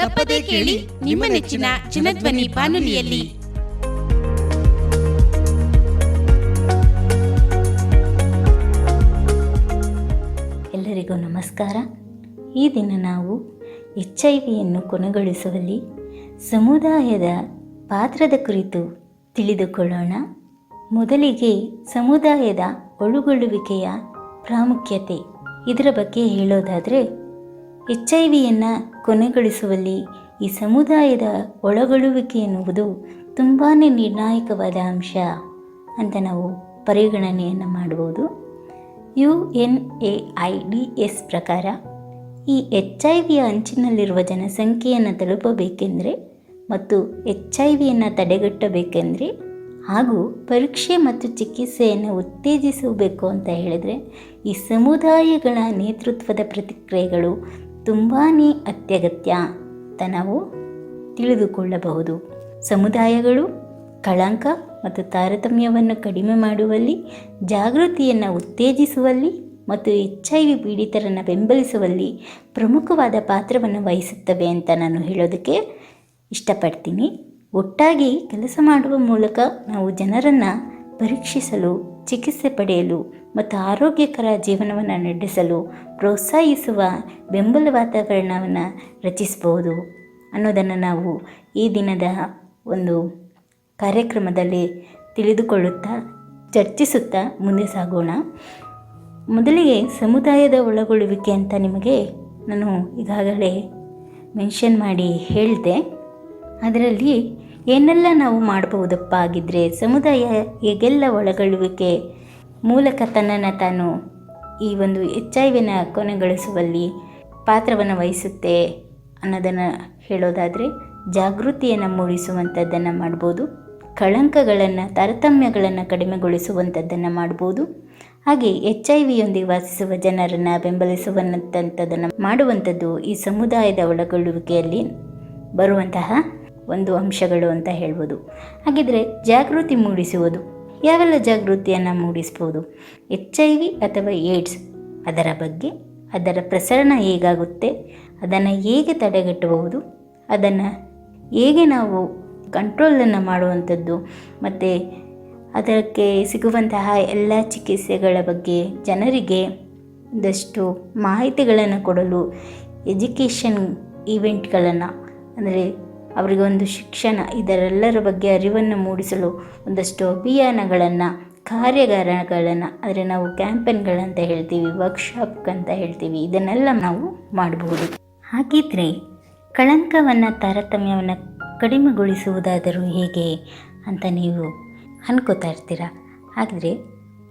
ತಪ್ಪದೇ ಕೇಳಿ ನಿಮ್ಮ ನೆಚ್ಚಿನ ಚಿನ್ನಧ್ವನಿ ಬಾನುಲಿಯಲ್ಲಿ. ಎಲ್ಲರಿಗೂ ನಮಸ್ಕಾರ. ಈ ದಿನ ನಾವು ಎಚ್ ಐ ವಿಯನ್ನು ಕೊನೆಗೊಳಿಸುವಲ್ಲಿ ಸಮುದಾಯದ ಪಾತ್ರದ ಕುರಿತು ತಿಳಿದುಕೊಳ್ಳೋಣ. ಮೊದಲಿಗೆ ಸಮುದಾಯದ ಒಳಗೊಳ್ಳುವಿಕೆಯ ಪ್ರಾಮುಖ್ಯತೆ ಇದರ ಬಗ್ಗೆ ಹೇಳೋದಾದರೆ ಎಚ್ ಐ ವಿಯನ್ನು ಕೊನೆಗೊಳಿಸುವಲ್ಲಿ ಈ ಸಮುದಾಯದ ಒಳಗೊಳ್ಳುವಿಕೆ ಎನ್ನುವುದು ತುಂಬಾ ನಿರ್ಣಾಯಕವಾದ ಅಂಶ ಅಂತ ನಾವು ಪರಿಗಣನೆಯನ್ನು ಮಾಡ್ಬೋದು. U N A I D S ಪ್ರಕಾರ ಈ ಎಚ್ ಐ ವಿಯ ಅಂಚಿನಲ್ಲಿರುವ ಜನಸಂಖ್ಯೆಯನ್ನು ತಲುಪಬೇಕೆಂದರೆ ಮತ್ತು ಎಚ್ ಐ ವಿಯನ್ನು ತಡೆಗಟ್ಟಬೇಕೆಂದರೆ ಹಾಗೂ ಪರೀಕ್ಷೆ ಮತ್ತು ಚಿಕಿತ್ಸೆಯನ್ನು ಉತ್ತೇಜಿಸಬೇಕು ಅಂತ ಹೇಳಿದರೆ ಈ ಸಮುದಾಯಗಳ ನೇತೃತ್ವದ ಪ್ರತಿಕ್ರಿಯೆಗಳು ತುಂಬಾ ಅತ್ಯಗತ್ಯ ಅಂತ ನಾವು ತಿಳಿದುಕೊಳ್ಳಬಹುದು. ಸಮುದಾಯಗಳು ಕಳಂಕ ಮತ್ತು ತಾರತಮ್ಯವನ್ನು ಕಡಿಮೆ ಮಾಡುವಲ್ಲಿ, ಜಾಗೃತಿಯನ್ನು ಉತ್ತೇಜಿಸುವಲ್ಲಿ ಮತ್ತು ಎಚ್ ಐ ವಿ ಪೀಡಿತರನ್ನು ಬೆಂಬಲಿಸುವಲ್ಲಿ ಪ್ರಮುಖವಾದ ಪಾತ್ರವನ್ನು ವಹಿಸುತ್ತವೆ ಅಂತ ನಾನು ಹೇಳೋದಕ್ಕೆ ಇಷ್ಟಪಡ್ತೀನಿ. ಒಟ್ಟಾಗಿ ಕೆಲಸ ಮಾಡುವ ಮೂಲಕ ನಾವು ಜನರನ್ನು ಪರೀಕ್ಷಿಸಲು, ಚಿಕಿತ್ಸೆ ಪಡೆಯಲು ಮತ್ತು ಆರೋಗ್ಯಕರ ಜೀವನವನ್ನು ನಡೆಸಲು ಪ್ರೋತ್ಸಾಹಿಸುವ ಬೆಂಬಲ ವಾತಾವರಣವನ್ನು ರಚಿಸಬಹುದು ಅನ್ನೋದನ್ನು ನಾವು ಈ ದಿನದ ಒಂದು ಕಾರ್ಯಕ್ರಮದಲ್ಲಿ ತಿಳಿದುಕೊಳ್ಳುತ್ತಾ, ಚರ್ಚಿಸುತ್ತಾ ಮುಂದೆ ಸಾಗೋಣ. ಮೊದಲಿಗೆ ಸಮುದಾಯದ ಒಳಗೊಳ್ಳುವಿಕೆ ಅಂತ ನಿಮಗೆ ನಾನು ಈಗಾಗಲೇ ಮೆನ್ಷನ್ ಮಾಡಿ ಹೇಳಿದೆ. ಅದರಲ್ಲಿ ಏನೆಲ್ಲ ನಾವು ಮಾಡಬಹುದಪ್ಪ ಆಗಿದ್ದರೆ ಸಮುದಾಯ ಹೇಗೆಲ್ಲ ಒಳಗೊಳ್ಳುವಿಕೆ ಮೂಲಕ ತನ್ನನ್ನು ತಾನು ಈ ಒಂದು ಎಚ್ ಐ ವಿನ ಕೊನೆಗೊಳಿಸುವಲ್ಲಿ ಪಾತ್ರವನ್ನು ವಹಿಸುತ್ತೆ ಅನ್ನೋದನ್ನು ಹೇಳೋದಾದರೆ ಜಾಗೃತಿಯನ್ನು ಮೂಡಿಸುವಂಥದ್ದನ್ನು ಮಾಡ್ಬೋದು, ಕಳಂಕಗಳನ್ನು, ತಾರತಮ್ಯಗಳನ್ನು ಕಡಿಮೆಗೊಳಿಸುವಂಥದ್ದನ್ನು ಮಾಡ್ಬೋದು, ಹಾಗೆ ಎಚ್ ಐ ವಿಯೊಂದಿಗೆ ವಾಸಿಸುವ ಜನರನ್ನು ಬೆಂಬಲಿಸುವಂಥದ್ದನ್ನು ಮಾಡುವಂಥದ್ದು ಈ ಸಮುದಾಯದ ಒಳಗೊಳ್ಳುವಿಕೆಯಲ್ಲಿ ಬರುವಂತಹ ಒಂದು ಅಂಶಗಳು ಅಂತ ಹೇಳ್ಬೋದು. ಹಾಗಿದ್ರೆ ಜಾಗೃತಿ ಮೂಡಿಸುವುದು ಯಾವೆಲ್ಲ ಜಾಗೃತಿಯನ್ನು ಮೂಡಿಸ್ಬೋದು? ಎಚ್ ಐ ವಿ ಅಥವಾ ಏಡ್ಸ್? ಅದರ ಬಗ್ಗೆ, ಅದರ ಪ್ರಸರಣ ಹೇಗಾಗುತ್ತೆ? ಅದನ್ನು ಹೇಗೆ ತಡೆಗಟ್ಟಬಹುದು? ಅದನ್ನು ಹೇಗೆ ನಾವು ಕಂಟ್ರೋಲನ್ನು ಮಾಡುವಂಥದ್ದು? ಮತ್ತು ಅದಕ್ಕೆ ಸಿಗುವಂತಹ ಎಲ್ಲ ಚಿಕಿತ್ಸೆಗಳ ಬಗ್ಗೆ ಜನರಿಗೆ ಒಂದಷ್ಟು ಮಾಹಿತಿಗಳನ್ನು ಕೊಡಲು ಎಜುಕೇಷನ್ ಈವೆಂಟ್ಗಳನ್ನು ಅಂದರೆ ಅವರಿಗೆ ಒಂದು ಶಿಕ್ಷಣ, ಇದರೆಲ್ಲರ ಬಗ್ಗೆ ಅರಿವನ್ನು ಮೂಡಿಸಲು ಒಂದಷ್ಟು ಅಭಿಯಾನಗಳನ್ನು, ಕಾರ್ಯಾಗಾರಗಳನ್ನು ಅಂದರೆ ನಾವು ಕ್ಯಾಂಪೇನ್ಗಳಂತ ಹೇಳ್ತೀವಿ ವರ್ಕ್ಶಾಪ್ ಅಂತ ಹೇಳ್ತೀವಿ, ಇದನ್ನೆಲ್ಲ ನಾವು ಮಾಡಬಹುದು ಹಾಗಿದ್ರೆ ಕಳಂಕವನ್ನು, ತಾರತಮ್ಯವನ್ನು ಕಡಿಮೆಗೊಳಿಸುವುದಾದರೂ ಹೇಗೆ ಅಂತ ನೀವು ಅನ್ಕೋತಾ ಇರ್ತೀರ? ಆದರೆ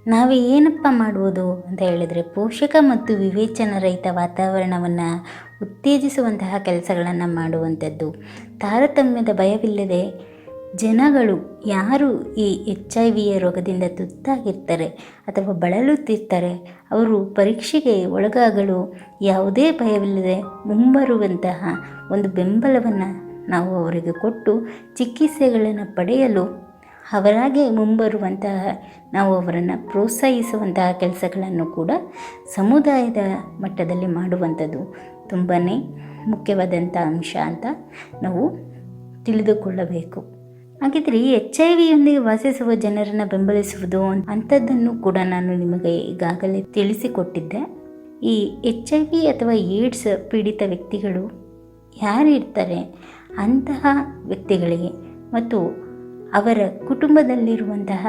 ನಾವು ಏನಪ್ಪ ಮಾಡ್ಬೋದು ಅಂತ ಹೇಳಿದರೆ ಪೋಷಕ ಮತ್ತು ವಿವೇಚನರಹಿತ ವಾತಾವರಣವನ್ನು ಉತ್ತೇಜಿಸುವಂತಹ ಕೆಲಸಗಳನ್ನು ಮಾಡುವಂಥದ್ದು. ತಾರತಮ್ಯದ ಭಯವಿಲ್ಲದೆ ಜನಗಳು ಯಾರು ಈ ಎಚ್ ಐ ವಿಯ ರೋಗದಿಂದ ತುತ್ತಾಗಿರ್ತಾರೆ ಅಥವಾ ಬಳಲುತ್ತಿರ್ತಾರೆ, ಅವರು ಪರೀಕ್ಷೆಗೆ ಒಳಗಾಗಲು ಯಾವುದೇ ಭಯವಿಲ್ಲದೆ ಮುಂಬರುವಂತಹ ಒಂದು ಬೆಂಬಲವನ್ನು ನಾವು ಅವರಿಗೆ ಕೊಟ್ಟು ಚಿಕಿತ್ಸೆಗಳನ್ನು ಪಡೆಯಲು ಅವರಾಗೆ ಮುಂಬರುವಂತಹ ನಾವು ಅವರನ್ನು ಪ್ರೋತ್ಸಾಹಿಸುವಂತಹ ಕೆಲಸಗಳನ್ನು ಕೂಡ ಸಮುದಾಯದ ಮಟ್ಟದಲ್ಲಿ ಮಾಡುವಂಥದ್ದು. ತುಂಬಾ ಮುಖ್ಯವಾದಂಥ ಅಂಶ ಅಂತ ನಾವು ತಿಳಿದುಕೊಳ್ಳಬೇಕು. ಹಾಗಿದ್ರೆ ಎಚ್ ಐ ವಿಯೊಂದಿಗೆ ವಾಸಿಸುವ ಜನರನ್ನು ಬೆಂಬಲಿಸುವುದು ಅಂಥದ್ದನ್ನು ಕೂಡ ನಾನು ನಿಮಗೆ ಈಗಾಗಲೇ ತಿಳಿಸಿಕೊಟ್ಟಿದ್ದೆ. ಈ ಎಚ್ ಐ ವಿ ಅಥವಾ ಏಡ್ಸ್ ಪೀಡಿತ ವ್ಯಕ್ತಿಗಳು ಯಾರು ಇರ್ತಾರೆ? ಅಂತಹ ವ್ಯಕ್ತಿಗಳಿಗೆ ಮತ್ತು ಅವರ ಕುಟುಂಬದಲ್ಲಿರುವಂತಹ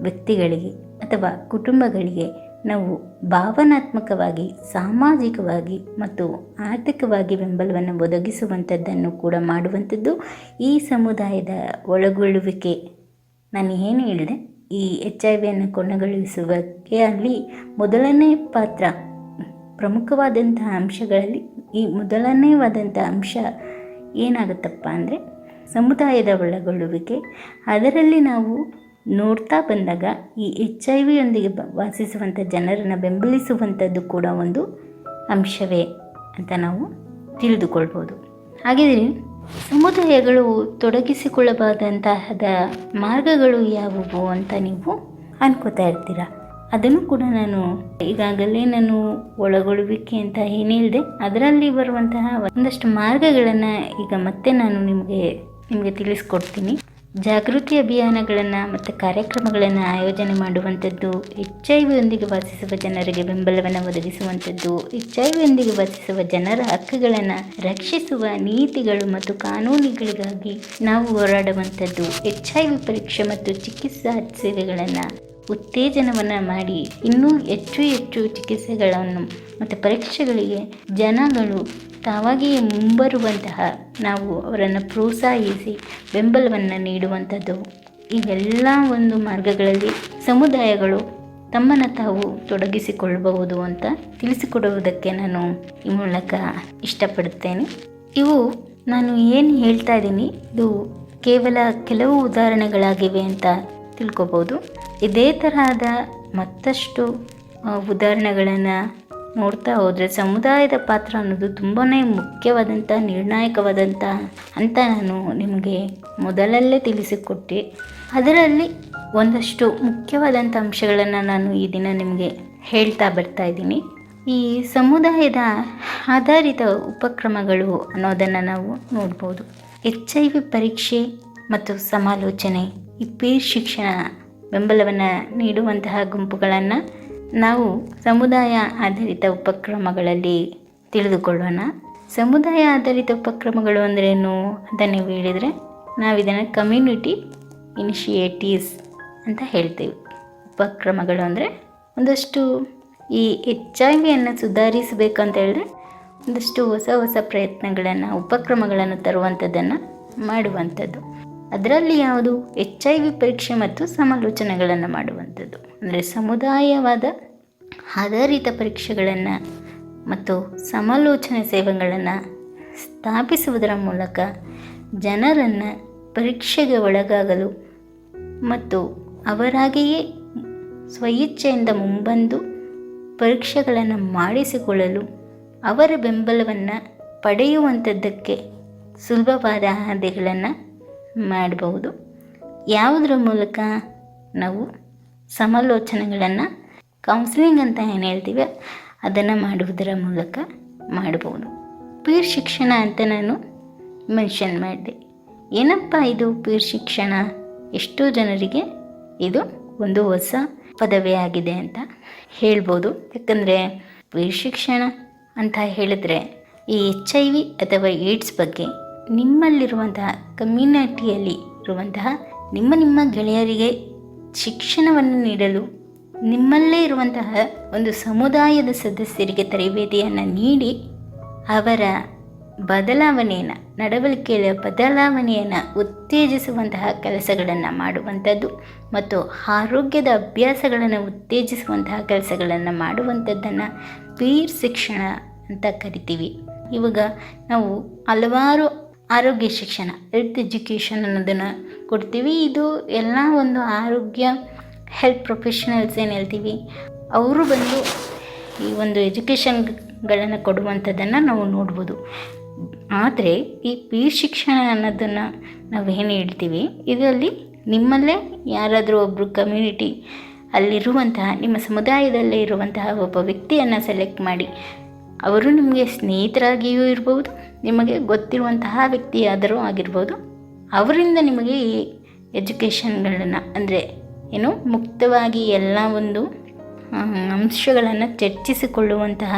ವ್ಯಕ್ತಿಗಳಿಗೆ ಅಥವಾ ಕುಟುಂಬಗಳಿಗೆ ನಾವು ಭಾವನಾತ್ಮಕವಾಗಿ, ಸಾಮಾಜಿಕವಾಗಿ ಮತ್ತು ಆರ್ಥಿಕವಾಗಿ ಬೆಂಬಲವನ್ನು ಒದಗಿಸುವಂಥದ್ದನ್ನು ಕೂಡ ಮಾಡುವಂಥದ್ದು ಈ ಸಮುದಾಯದ ಒಳಗೊಳ್ಳುವಿಕೆ. ನಾನು ಏನು ಹೇಳಿದೆ? ಈ ಎಚ್ ಐ ವಿಯನ್ನು ಕೊನೆಗೊಳಿಸುವಕ್ಕೆ ಅಲ್ಲಿ ಮೊದಲನೇ ಪಾತ್ರ, ಪ್ರಮುಖವಾದಂತಹ ಅಂಶಗಳಲ್ಲಿ ಈ ಮೊದಲನೇವಾದಂಥ ಅಂಶ ಏನಾಗುತ್ತಪ್ಪ ಅಂದರೆ ಸಮುದಾಯದ ಒಳಗೊಳ್ಳುವಿಕೆ. ಅದರಲ್ಲಿ ನಾವು ನೋಡ್ತಾ ಬಂದಾಗ ಈ ಎಚ್ ಐ ವಿಯೊಂದಿಗೆ ವಾಸಿಸುವಂಥ ಜನರನ್ನು ಬೆಂಬಲಿಸುವಂಥದ್ದು ಕೂಡ ಒಂದು ಅಂಶವೇ ಅಂತ ನಾವು ತಿಳಿದುಕೊಳ್ಬೋದು. ಹಾಗಿದ್ರೆ ಸಮುದಾಯಗಳು ತೊಡಗಿಸಿಕೊಳ್ಳಬಾರದಂತಹದ ಮಾರ್ಗಗಳು ಯಾವುವು ಅಂತ ನೀವು ಅನ್ಕೋತಾ ಇರ್ತೀರಾ? ಅದನ್ನು ಕೂಡ ನಾನು ಈಗಾಗಲೇ ನಾನು ಒಳಗೊಳ್ಳುವಿಕೆ ಅಂತ ಏನಿಲ್ಲದೆ ಅದರಲ್ಲಿ ಬರುವಂತಹ ಒಂದಷ್ಟು ಮಾರ್ಗಗಳನ್ನು ಈಗ ಮತ್ತೆ ನಾನು ನಿಮಗೆ ನಿಮಗೆ ತಿಳಿಸ್ಕೊಡ್ತೀನಿ. ಜಾಗೃತಿ ಅಭಿಯಾನಗಳನ್ನು ಮತ್ತು ಕಾರ್ಯಕ್ರಮಗಳನ್ನು ಆಯೋಜನೆ ಮಾಡುವಂಥದ್ದು ಎಚ್ ಐ ವಿಯೊಂದಿಗೆ ವಾಸಿಸುವ ಜನರಿಗೆ ಬೆಂಬಲವನ್ನು ಒದಗಿಸುವಂಥದ್ದು ಎಚ್ ಐ ವಿಯೊಂದಿಗೆ ವಾಸಿಸುವ ಜನರ ಹಕ್ಕುಗಳನ್ನು ರಕ್ಷಿಸುವ ನೀತಿಗಳು ಮತ್ತು ಕಾನೂನುಗಳಿಗಾಗಿ ನಾವು ಹೋರಾಡುವಂಥದ್ದು ಎಚ್ ಐ ವಿ ಪರೀಕ್ಷೆ ಮತ್ತು ಚಿಕಿತ್ಸಾ ಸೇವೆಗಳನ್ನು ಉತ್ತೇಜನವನ್ನು ಮಾಡಿ ಇನ್ನೂ ಹೆಚ್ಚು ಹೆಚ್ಚು ಚಿಕಿತ್ಸೆಗಳನ್ನು ಮತ್ತು ಪರೀಕ್ಷೆಗಳಿಗೆ ಜನಗಳು ತಾವಾಗಿಯೇ ಮುಂಬರುವಂತಹ ನಾವು ಅವರನ್ನು ಪ್ರೋತ್ಸಾಹಿಸಿ ಬೆಂಬಲವನ್ನು ನೀಡುವಂಥದ್ದು. ಇವೆಲ್ಲ ಒಂದು ಮಾರ್ಗಗಳಲ್ಲಿ ಸಮುದಾಯಗಳು ತಮ್ಮನ್ನು ತಾವು ತೊಡಗಿಸಿಕೊಳ್ಳಬಹುದು ಅಂತ ತಿಳಿಸಿಕೊಡುವುದಕ್ಕೆ ನಾನು ಈ ಮೂಲಕ ಇಷ್ಟಪಡುತ್ತೇನೆ. ಇವು ನಾನು ಏನು ಹೇಳ್ತಾ ಇದ್ದೀನಿ, ಇದು ಕೇವಲ ಕೆಲವು ಉದಾಹರಣೆಗಳಾಗಿವೆ ಅಂತ ತಿಳ್ಕೊಬೋದು. ಇದೇ ತರಹದ ಮತ್ತಷ್ಟು ಉದಾಹರಣೆಗಳನ್ನು ನೋಡ್ತಾ ಹೋದರೆ ಸಮುದಾಯದ ಪಾತ್ರ ಅನ್ನೋದು ತುಂಬಾ ಮುಖ್ಯವಾದಂಥ ನಿರ್ಣಾಯಕವಾದಂಥ ಅಂತ ನಾನು ನಿಮಗೆ ಮೊದಲಲ್ಲೇ ತಿಳಿಸಿಕೊಟ್ಟೆ. ಅದರಲ್ಲಿ ಒಂದಷ್ಟು ಮುಖ್ಯವಾದಂಥ ಅಂಶಗಳನ್ನು ನಾನು ಈ ದಿನ ನಿಮಗೆ ಹೇಳ್ತಾ ಬರ್ತಾ ಇದ್ದೀನಿ. ಈ ಸಮುದಾಯದ ಆಧಾರಿತ ಉಪಕ್ರಮಗಳು ಅನ್ನೋದನ್ನು ನಾವು ನೋಡ್ಬೋದು. ಎಚ್ ಐ ವಿ ಪರೀಕ್ಷೆ ಮತ್ತು ಸಮಾಲೋಚನೆ, ಈ ಪೀರ್ ಶಿಕ್ಷಣ ಬೆಂಬಲವನ್ನು ನೀಡುವಂತಹ ಗುಂಪುಗಳನ್ನು ನಾವು ಸಮುದಾಯ ಆಧಾರಿತ ಉಪಕ್ರಮಗಳಲ್ಲಿ ತಿಳಿದುಕೊಳ್ಳೋಣ. ಸಮುದಾಯ ಆಧಾರಿತ ಉಪಕ್ರಮಗಳು ಅಂದ್ರೇನು ಅಂತ ನೀವು ಹೇಳಿದರೆ ನಾವು ಇದನ್ನು ಕಮ್ಯುನಿಟಿ ಇನಿಷಿಯೇಟಿವ್ಸ್ ಅಂತ ಹೇಳ್ತೀವಿ. ಉಪಕ್ರಮಗಳು ಅಂದರೆ ಒಂದಷ್ಟು ಈ ಎಚ್ ಐ ವಿಯನ್ನು ಸುಧಾರಿಸಬೇಕಂತ ಹೇಳಿದ್ರೆ ಒಂದಷ್ಟು ಹೊಸ ಹೊಸ ಪ್ರಯತ್ನಗಳನ್ನು, ಉಪಕ್ರಮಗಳನ್ನು ತರುವಂಥದ್ದನ್ನು ಮಾಡುವಂಥದ್ದು. ಅದರಲ್ಲಿ ಯಾವುದು? ಎಚ್ ಐ ವಿ ಪರೀಕ್ಷೆ ಮತ್ತು ಸಮಾಲೋಚನೆಗಳನ್ನು ಮಾಡುವಂಥದ್ದು. ಅಂದರೆ ಸಮುದಾಯವಾದ ಆಧಾರಿತ ಪರೀಕ್ಷೆಗಳನ್ನು ಮತ್ತು ಸಮಾಲೋಚನೆ ಸೇವೆಗಳನ್ನು ಸ್ಥಾಪಿಸುವುದರ ಮೂಲಕ ಜನರನ್ನು ಪರೀಕ್ಷೆಗೆ ಒಳಗಾಗಲು ಮತ್ತು ಅವರಾಗಿಯೇ ಸ್ವಇಚ್ಛೆಯಿಂದ ಮುಂಬಂದು ಪರೀಕ್ಷೆಗಳನ್ನು ಮಾಡಿಸಿಕೊಳ್ಳಲು ಅವರ ಬೆಂಬಲವನ್ನು ಪಡೆಯುವಂಥದ್ದಕ್ಕೆ ಸುಲಭವಾದ ಹಾದಿಗಳನ್ನು ಮಾಡಬಹುದು. ಯಾವುದರ ಮೂಲಕ ನಾವು ಸಮಾಲೋಚನೆಗಳನ್ನು ಕೌನ್ಸಿಲಿಂಗ್ ಅಂತ ಏನು ಹೇಳ್ತೀವಿ, ಅದನ್ನು ಮಾಡುವುದರ ಮೂಲಕ ಮಾಡಬಹುದು ಪೀರ್ ಶಿಕ್ಷಣ ಅಂತ ನಾನು ಮೆನ್ಷನ್ ಮಾಡಿದೆ. ಏನಪ್ಪ ಇದು ಪೀರ್ ಶಿಕ್ಷಣ? ಎಷ್ಟೋ ಜನರಿಗೆ ಇದು ಒಂದು ಹೊಸ ಪದವಿಯಾಗಿದೆ ಅಂತ ಹೇಳ್ಬೋದು. ಯಾಕಂದರೆ ಪೀರ್ ಶಿಕ್ಷಣ ಅಂತ ಹೇಳಿದ್ರೆ ಈ ಎಚ್ ಐ ವಿ ಅಥವಾ ಏಡ್ಸ್ ಬಗ್ಗೆ ನಿಮ್ಮಲ್ಲಿರುವಂತಹ ಕಮ್ಯುನಿಟಿಯಲ್ಲಿ ಇರುವಂತಹ ನಿಮ್ಮ ನಿಮ್ಮ ಗೆಳೆಯರಿಗೆ ಶಿಕ್ಷಣವನ್ನು ನೀಡಲು ನಿಮ್ಮಲ್ಲೇ ಇರುವಂತಹ ಒಂದು ಸಮುದಾಯದ ಸದಸ್ಯರಿಗೆ ತರಬೇತಿಯನ್ನು ನೀಡಿ ಅವರ ಬದಲಾವಣೆಯನ್ನು, ನಡವಳಿಕೆಯ ಬದಲಾವಣೆಯನ್ನು ಉತ್ತೇಜಿಸುವಂತಹ ಕೆಲಸಗಳನ್ನು ಮಾಡುವಂಥದ್ದು ಮತ್ತು ಆರೋಗ್ಯದ ಅಭ್ಯಾಸಗಳನ್ನು ಉತ್ತೇಜಿಸುವಂತಹ ಕೆಲಸಗಳನ್ನು ಮಾಡುವಂಥದ್ದನ್ನು ಪೀರ್ ಶಿಕ್ಷಣ ಅಂತ ಕರಿತೀವಿ. ಇವಾಗ ನಾವು ಹಲವಾರು ಆರೋಗ್ಯ ಶಿಕ್ಷಣ ಹೆಲ್ತ್ ಎಜುಕೇಷನ್ ಅನ್ನೋದನ್ನು ಕೊಡ್ತೀವಿ. ಇದು ಎಲ್ಲ ಒಂದು ಆರೋಗ್ಯ ಹೆಲ್ತ್ ಪ್ರೊಫೆಷನಲ್ಸ್ ಏನು ಹೇಳ್ತೀವಿ, ಅವರು ಬಂದು ಈ ಒಂದು ಎಜುಕೇಷನ್ಗಳನ್ನು ಕೊಡುವಂಥದ್ದನ್ನು ನಾವು ನೋಡ್ಬೋದು. ಆದರೆ ಈ ಪಿ ಶಿಕ್ಷಣ ಅನ್ನೋದನ್ನು ನಾವು ಏನು ಹೇಳ್ತೀವಿ, ಇದರಲ್ಲಿ ನಿಮ್ಮಲ್ಲೇ ಯಾರಾದರೂ ಒಬ್ಬರು ಕಮ್ಯುನಿಟಿ ಅಲ್ಲಿರುವಂತಹ, ನಿಮ್ಮ ಸಮುದಾಯದಲ್ಲೇ ಇರುವಂತಹ ಒಬ್ಬ ವ್ಯಕ್ತಿಯನ್ನು ಸೆಲೆಕ್ಟ್ ಮಾಡಿ, ಅವರು ನಿಮಗೆ ಸ್ನೇಹಿತರಾಗಿಯೂ ಇರ್ಬೋದು, ನಿಮಗೆ ಗೊತ್ತಿರುವಂತಹ ವ್ಯಕ್ತಿಯಾದರೂ ಆಗಿರ್ಬೋದು, ಅವರಿಂದ ನಿಮಗೆ ಈ ಎಜುಕೇಷನ್ಗಳನ್ನು ಅಂದರೆ ಏನು, ಮುಕ್ತವಾಗಿ ಎಲ್ಲ ಒಂದು ಅಂಶಗಳನ್ನು ಚರ್ಚಿಸಿಕೊಳ್ಳುವಂತಹ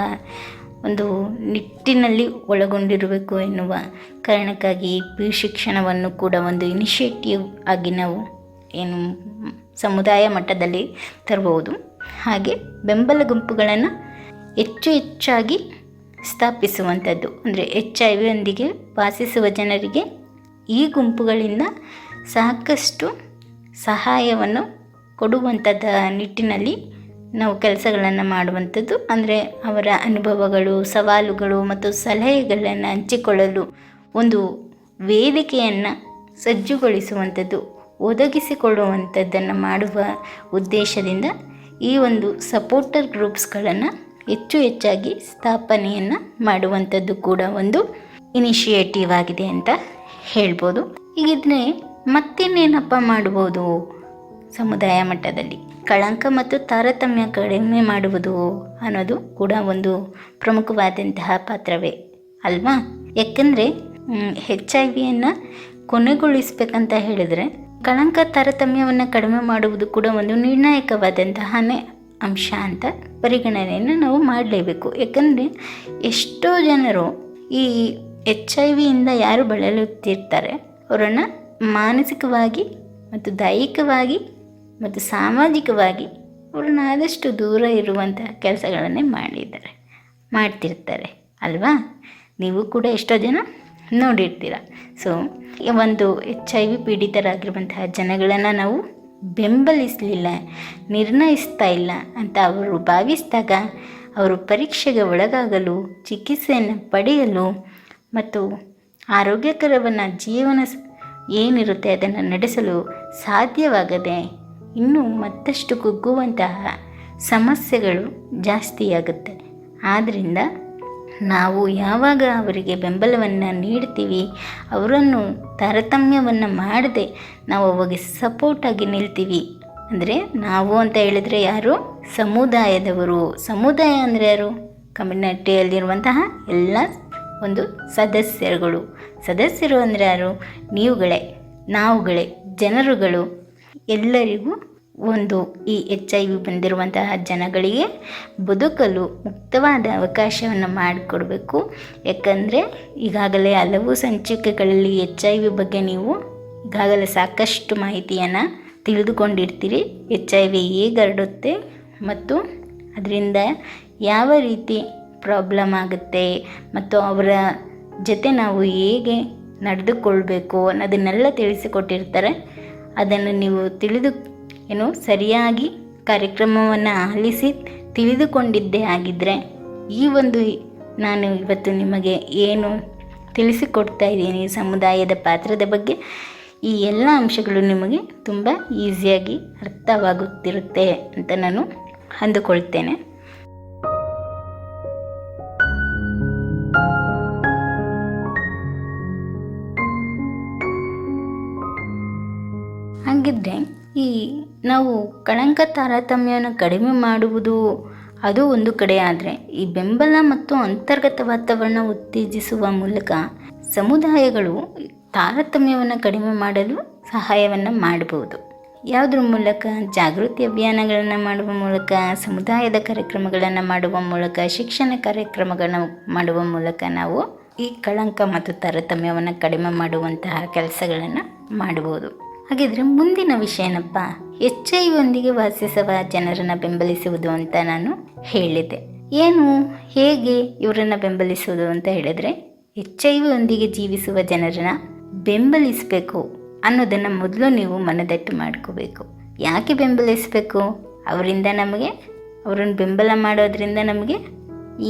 ಒಂದು ನಿಟ್ಟಿನಲ್ಲಿ ಒಳಗೊಂಡಿರಬೇಕು ಎನ್ನುವ ಕಾರಣಕ್ಕಾಗಿ ಪಿ ಶಿಕ್ಷಣವನ್ನು ಕೂಡ ಒಂದು ಇನಿಷಿಯೇಟಿವ್ ಆಗಿ ನಾವು ಏನು ಸಮುದಾಯ ಮಟ್ಟದಲ್ಲಿ ತರಬಹುದು. ಹಾಗೆ ಬೆಂಬಲ ಗುಂಪುಗಳನ್ನು ಹೆಚ್ಚು ಹೆಚ್ಚಾಗಿ ಸ್ಥಾಪಿಸುವಂಥದ್ದು. ಅಂದರೆ ಎಚ್ ಐ ವಿಯೊಂದಿಗೆ ವಾಸಿಸುವ ಜನರಿಗೆ ಈ ಗುಂಪುಗಳಿಂದ ಸಾಕಷ್ಟು ಸಹಾಯವನ್ನು ಕೊಡುವಂಥದ್ದ ನಿಟ್ಟಿನಲ್ಲಿ ನಾವು ಕೆಲಸಗಳನ್ನು ಮಾಡುವಂಥದ್ದು. ಅಂದರೆ ಅವರ ಅನುಭವಗಳು, ಸವಾಲುಗಳು ಮತ್ತು ಸಲಹೆಗಳನ್ನು ಹಂಚಿಕೊಳ್ಳಲು ಒಂದು ವೇದಿಕೆಯನ್ನು ಸಜ್ಜುಗೊಳಿಸುವಂಥದ್ದು, ಒದಗಿಸಿಕೊಳ್ಳುವಂಥದ್ದನ್ನು ಮಾಡುವ ಉದ್ದೇಶದಿಂದ ಈ ಒಂದು ಸಪೋರ್ಟರ್ ಗ್ರೂಪ್ಸ್ಗಳನ್ನು ಹೆಚ್ಚು ಹೆಚ್ಚಾಗಿ ಸ್ಥಾಪನೆಯನ್ನು ಮಾಡುವಂಥದ್ದು ಕೂಡ ಒಂದು ಇನಿಷಿಯೇಟಿವ್ ಆಗಿದೆ ಅಂತ ಹೇಳ್ಬೋದು. ಹೀಗಿದ್ರೆ ಮತ್ತಿನ್ನೇನಪ್ಪ ಮಾಡ್ಬೋದು ಸಮುದಾಯ ಮಟ್ಟದಲ್ಲಿ ಕಳಂಕ ಮತ್ತು ತಾರತಮ್ಯ ಕಡಿಮೆ ಮಾಡುವುದು ಅನ್ನೋದು ಕೂಡ ಒಂದು ಪ್ರಮುಖವಾದಂತಹ ಪಾತ್ರವೇ ಅಲ್ವಾ? ಯಾಕಂದರೆ ಹೆಚ್ ಐ ವಿಯನ್ನು ಕೊನೆಗೊಳಿಸಬೇಕಂತ ಹೇಳಿದರೆ ಕಳಂಕ ತಾರತಮ್ಯವನ್ನು ಕಡಿಮೆ ಮಾಡುವುದು ಕೂಡ ಒಂದು ನಿರ್ಣಾಯಕವಾದಂತಹನೇ ಅಂಶ ಅಂತ ಪರಿಗಣನೆಯನ್ನು ನಾವು ಮಾಡಲೇಬೇಕು. ಯಾಕಂದರೆ, ಎಷ್ಟೋ ಜನರು ಈ ಎಚ್ ಐ ವಿಯಿಂದ ಯಾರು ಬಳಲುತ್ತಿರ್ತಾರೆ, ಅವರನ್ನು ಮಾನಸಿಕವಾಗಿ ಮತ್ತು ದೈಹಿಕವಾಗಿ ಮತ್ತು ಸಾಮಾಜಿಕವಾಗಿ ಅವ್ರನ್ನ ಆದಷ್ಟು ದೂರ ಇರುವಂತಹ ಕೆಲಸಗಳನ್ನೇ ಮಾಡಿದ್ದಾರೆ, ಮಾಡ್ತಿರ್ತಾರೆ, ಅಲ್ವಾ? ನೀವು ಕೂಡ ಎಷ್ಟೋ ಜನ ನೋಡಿರ್ತೀರ. ಸೊ ಒಂದು ಎಚ್ ಐ ವಿ ಪೀಡಿತರಾಗಿರುವಂತಹ ಜನಗಳನ್ನು ನಾವು ಬೆಂಬಲಿಸಲಿಲ್ಲ, ನಿರ್ಣಯಿಸ್ತಾ ಇಲ್ಲ ಅಂತ ಅವರು ಭಾವಿಸಿದಾಗ ಅವರು ಪರೀಕ್ಷೆಗೆ ಒಳಗಾಗಲು, ಚಿಕಿತ್ಸೆಯನ್ನು ಪಡೆಯಲು ಮತ್ತು ಆರೋಗ್ಯಕರವನ್ನು ಜೀವನ ಏನಿರುತ್ತೆ ಅದನ್ನು ನಡೆಸಲು ಸಾಧ್ಯವಾಗದೆ ಇನ್ನೂ ಮತ್ತಷ್ಟು ಕುಗ್ಗುವಂತಹ ಸಮಸ್ಯೆಗಳು ಜಾಸ್ತಿಯಾಗುತ್ತೆ. ಆದ್ದರಿಂದ ನಾವು ಯಾವಾಗ ಅವರಿಗೆ ಬೆಂಬಲವನ್ನು ನೀಡ್ತೀವಿ, ಅವರನ್ನು ತಾರತಮ್ಯವನ್ನು ಮಾಡದೆ ನಾವು ಅವಾಗ ಸಪೋರ್ಟಾಗಿ ನಿಲ್ತೀವಿ. ಅಂದರೆ ನಾವು ಅಂತ ಹೇಳಿದರೆ ಯಾರು? ಸಮುದಾಯದವರು. ಸಮುದಾಯ ಅಂದರೆ ಯಾರು? ಕಮ್ಯುನಿಟಿಯಲ್ಲಿರುವಂತಹ ಎಲ್ಲ ಒಂದು ಸದಸ್ಯರುಗಳು. ಸದಸ್ಯರು ಅಂದರೆ ಯಾರು? ನೀವುಗಳೇ, ನಾವುಗಳೇ, ಜನರುಗಳು. ಎಲ್ಲರಿಗೂ ಒಂದು ಈ ಎಚ್ ಐ ವಿ ಬಂದಿರುವಂತಹ ಜನಗಳಿಗೆ ಬದುಕಲು ಮುಕ್ತವಾದ ಅವಕಾಶವನ್ನು ಮಾಡಿಕೊಡ್ಬೇಕು. ಯಾಕಂದರೆ ಈಗಾಗಲೇ ಹಲವು ಸಂಚಿಕೆಗಳಲ್ಲಿ ಎಚ್ ಐ ವಿ ಬಗ್ಗೆ ನೀವು ಈಗಾಗಲೇ ಸಾಕಷ್ಟು ಮಾಹಿತಿಯನ್ನು ತಿಳಿದುಕೊಂಡಿರ್ತೀರಿ. ಎಚ್ ಐ ವಿ ಹೇಗೆ ಹರಡುತ್ತೆ ಮತ್ತು ಅದರಿಂದ ಯಾವ ರೀತಿ ಪ್ರಾಬ್ಲಮ್ ಆಗುತ್ತೆ ಮತ್ತು ಅವರ ಜೊತೆ ನಾವು ಹೇಗೆ ನಡೆದುಕೊಳ್ಬೇಕು ಅನ್ನೋದನ್ನೆಲ್ಲ ತಿಳಿಸಿಕೊಟ್ಟಿರ್ತಾರೆ. ಅದನ್ನು ನೀವು ತಿಳಿದು, ಏನು ಸರಿಯಾಗಿ ಕಾರ್ಯಕ್ರಮವನ್ನು ಆಲಿಸಿ ತಿಳಿದುಕೊಂಡಿದ್ದೇ ಆಗಿದ್ದರೆ ಈ ಒಂದು ನಾನು ಇವತ್ತು ನಿಮಗೆ ಏನು ತಿಳಿಸಿಕೊಡ್ತಾ ಇದ್ದೀನಿ ಸಮುದಾಯದ ಪಾತ್ರದ ಬಗ್ಗೆ, ಈ ಎಲ್ಲ ಅಂಶಗಳು ನಿಮಗೆ ತುಂಬ ಈಸಿಯಾಗಿ ಅರ್ಥವಾಗುತ್ತಿರುತ್ತೆ ಅಂತ ನಾನು ಅಂದುಕೊಳ್ತೇನೆ. ಹಾಗಿದ್ರೆ ಈ ನಾವು ಕಳಂಕ ತಾರತಮ್ಯವನ್ನು ಕಡಿಮೆ ಮಾಡುವುದು ಅದು ಒಂದು ಕಡೆ ಆದರೆ ಈ ಬೆಂಬಲ ಮತ್ತು ಅಂತರ್ಗತ ವಾತಾವರಣ ಉತ್ತೇಜಿಸುವ ಮೂಲಕ ಸಮುದಾಯಗಳು ತಾರತಮ್ಯವನ್ನು ಕಡಿಮೆ ಮಾಡಲು ಸಹಾಯವನ್ನು ಮಾಡಬಹುದು ಯಾವುದ್ರ ಮೂಲಕ? ಜಾಗೃತಿ ಅಭಿಯಾನಗಳನ್ನು ಮಾಡುವ ಮೂಲಕ, ಸಮುದಾಯದ ಕಾರ್ಯಕ್ರಮಗಳನ್ನು ಮಾಡುವ ಮೂಲಕ, ಶಿಕ್ಷಣ ಕಾರ್ಯಕ್ರಮಗಳನ್ನು ಮಾಡುವ ಮೂಲಕ ನಾವು ಈ ಕಳಂಕ ಮತ್ತು ತಾರತಮ್ಯವನ್ನು ಕಡಿಮೆ ಮಾಡುವಂತಹ ಕೆಲಸಗಳನ್ನು ಮಾಡಬಹುದು ಹಾಗಿದ್ರೆ ಮುಂದಿನ ವಿಷಯ ಏನಪ್ಪ? ಎಚ್ ಐ ಒಂದಿಗೆ ವಾಸಿಸುವ ಜನರನ್ನು ಬೆಂಬಲಿಸುವುದು ಅಂತ ನಾನು ಹೇಳಿದೆ ಏನು? ಹೇಗೆ ಇವರನ್ನು ಬೆಂಬಲಿಸುವುದು ಅಂತ ಹೇಳಿದ್ರೆ ಎಚ್ ಐ ಒಂದಿಗೆ ಜೀವಿಸುವ ಜನರನ್ನ ಬೆಂಬಲಿಸಬೇಕು ಅನ್ನೋದನ್ನು ಮೊದಲು ನೀವು ಮನದಟ್ಟು ಮಾಡ್ಕೋಬೇಕು. ಯಾಕೆ ಬೆಂಬಲಿಸಬೇಕು? ಅವರಿಂದ ನಮಗೆ, ಅವರನ್ನು ಬೆಂಬಲ ಮಾಡೋದ್ರಿಂದ ನಮಗೆ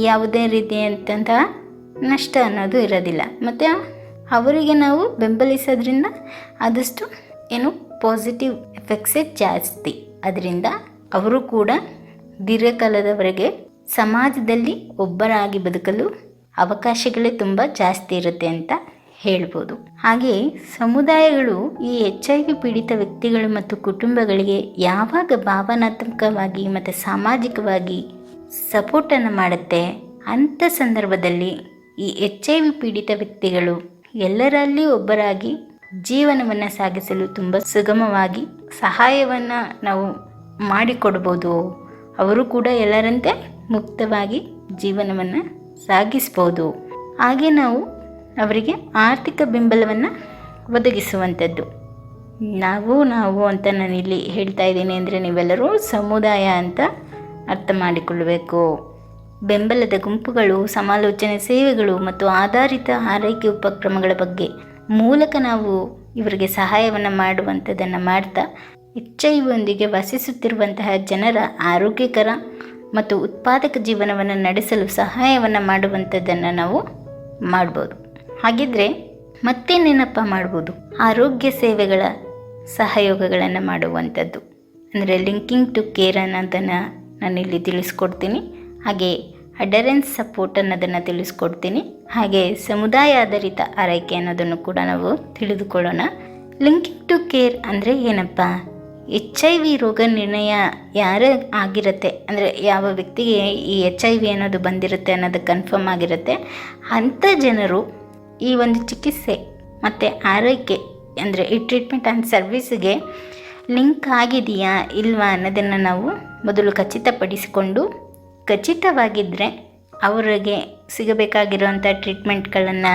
ಯಾವುದೇ ರೀತಿಯಂತಹ ನಷ್ಟ ಅನ್ನೋದು ಇರೋದಿಲ್ಲ. ಮತ್ತು ಅವರಿಗೆ ನಾವು ಬೆಂಬಲಿಸೋದ್ರಿಂದ ಆದಷ್ಟು ಏನು ಪಾಸಿಟಿವ್ ಎಫೆಕ್ಟ್ಸೇ ಜಾಸ್ತಿ. ಅದರಿಂದ ಅವರು ಕೂಡ ದೀರ್ಘಕಾಲದವರೆಗೆ ಸಮಾಜದಲ್ಲಿ ಒಬ್ಬರಾಗಿ ಬದುಕಲು ಅವಕಾಶಗಳೇ ತುಂಬ ಜಾಸ್ತಿ ಇರುತ್ತೆ ಅಂತ ಹೇಳ್ಬೋದು. ಹಾಗೆಯೇ ಸಮುದಾಯಗಳು ಈ ಎಚ್ ಐ ವಿ ಪೀಡಿತ ವ್ಯಕ್ತಿಗಳು ಮತ್ತು ಕುಟುಂಬಗಳಿಗೆ ಯಾವಾಗ ಭಾವನಾತ್ಮಕವಾಗಿ ಮತ್ತು ಸಾಮಾಜಿಕವಾಗಿ ಸಪೋರ್ಟನ್ನು ಮಾಡುತ್ತೆ ಅಂಥ ಸಂದರ್ಭದಲ್ಲಿ ಈ ಎಚ್ ಐ ವಿ ಪೀಡಿತ ವ್ಯಕ್ತಿಗಳು ಎಲ್ಲರಲ್ಲಿ ಒಬ್ಬರಾಗಿ ಜೀವನವನ್ನು ಸಾಗಿಸಲು ತುಂಬ ಸುಗಮವಾಗಿ ಸಹಾಯವನ್ನು ನಾವು ಮಾಡಿಕೊಡ್ಬೋದು. ಅವರು ಕೂಡ ಎಲ್ಲರಂತೆ ಮುಕ್ತವಾಗಿ ಜೀವನವನ್ನು ಸಾಗಿಸ್ಬೋದು. ಹಾಗೆ ನಾವು ಅವರಿಗೆ ಆರ್ಥಿಕ ಬೆಂಬಲವನ್ನು ಒದಗಿಸುವಂಥದ್ದು ನಾವು ನಾವು ಅಂತ ನಾನು ಇಲ್ಲಿ ಹೇಳ್ತಾ ಇದ್ದೀನಿ ಅಂದರೆ ನೀವೆಲ್ಲರೂ ಸಮುದಾಯ ಅಂತ ಅರ್ಥ ಮಾಡಿಕೊಳ್ಳಬೇಕು ಬೆಂಬಲದ ಗುಂಪುಗಳು, ಸಮಾಲೋಚನೆ ಸೇವೆಗಳು ಮತ್ತು ಆಧಾರಿತ ಆರೈಕೆ ಉಪಕ್ರಮಗಳ ಬಗ್ಗೆ ಮೂಲಕ ನಾವು ಇವರಿಗೆ ಸಹಾಯವನ್ನು ಮಾಡುವಂಥದ್ದನ್ನು ಮಾಡ್ತಾ ಇಚ್ಚೆಯೊಂದಿಗೆ ವಾಸಿಸುತ್ತಿರುವಂತಹ ಜನರ ಆರೋಗ್ಯಕರ ಮತ್ತು ಉತ್ಪಾದಕ ಜೀವನವನ್ನು ನಡೆಸಲು ಸಹಾಯವನ್ನು ಮಾಡುವಂಥದ್ದನ್ನು ನಾವು ಮಾಡ್ಬೋದು. ಹಾಗಿದ್ರೆ ಮತ್ತೇನೇನಪ್ಪ ಮಾಡ್ಬೋದು. ಆರೋಗ್ಯ ಸೇವೆಗಳ ಸಹಯೋಗಗಳನ್ನು ಮಾಡುವಂಥದ್ದು. ಅಂದರೆ ಲಿಂಕಿಂಗ್ ಟು ಕೇರ್ ಅನ್ನೋದನ್ನು ನಾನಿಲ್ಲಿ ತಿಳಿಸ್ಕೊಡ್ತೀನಿ. ಹಾಗೆ ಅಡರೆನ್ಸ್ ಸಪೋರ್ಟ್ ಅನ್ನೋದನ್ನು ತಿಳಿಸ್ಕೊಡ್ತೀನಿ. ಹಾಗೆ ಸಮುದಾಯ ಆಧಾರಿತ ಆರೈಕೆ ಅನ್ನೋದನ್ನು ಕೂಡ ನಾವು ತಿಳಿದುಕೊಳ್ಳೋಣ. ಲಿಂಕಿಂಗ್ ಟು ಕೇರ್ ಅಂದರೆ ಏನಪ್ಪ? ಎಚ್ ಐ ವಿ ರೋಗ ನಿರ್ಣಯ ಯಾರೇ ಆಗಿರುತ್ತೆ? ಅಂದರೆ ಯಾವ ವ್ಯಕ್ತಿಗೆ ಈ ಎಚ್ ಐ ವಿ ಅನ್ನೋದು ಬಂದಿರುತ್ತೆ ಅನ್ನೋದು ಕನ್ಫರ್ಮ್ ಆಗಿರುತ್ತೆ? ಅಂಥ ಜನರು ಈ ಒಂದು ಚಿಕಿತ್ಸೆ ಮತ್ತು ಆರೈಕೆ ಅಂದರೆ ಈ ಟ್ರೀಟ್ಮೆಂಟ್ ಆ್ಯಂಡ್ ಸರ್ವಿಸ್ಗೆ ಲಿಂಕ್ ಆಗಿದೆಯಾ ಇಲ್ವಾ ಅನ್ನೋದನ್ನು ನಾವು ಮೊದಲು ಖಚಿತಪಡಿಸಿಕೊಂಡು ಖಚಿತವಾಗಿದ್ದರೆ ಅವರಿಗೆ ಸಿಗಬೇಕಾಗಿರುವಂಥ ಟ್ರೀಟ್ಮೆಂಟ್ಗಳನ್ನು